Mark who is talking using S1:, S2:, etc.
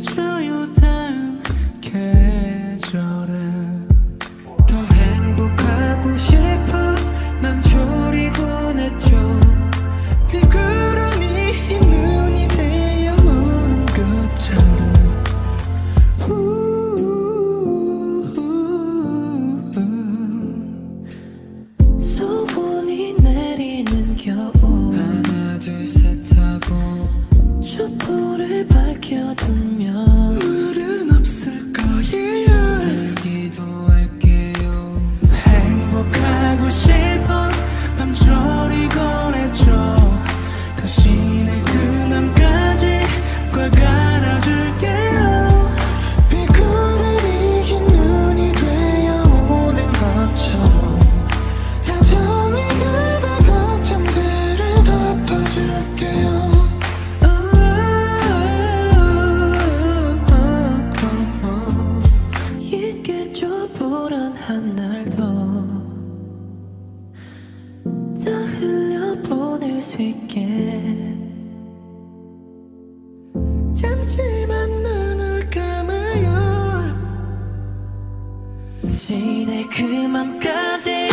S1: 잊어요 계절은.
S2: 더 행복하고
S3: 싶어
S2: 맘 졸이고 났죠
S1: 미끄럼이 네 이 눈이 되어오는 것처럼.
S3: 소문이 내리는 겨울. 하나
S2: 둘 셋 하고.
S3: 촛불을 밝혀둔 불안한 날도 다 흘려보낼 수 있게.
S4: 잠시만 눈을 감아요.
S3: 신의 그 맘까지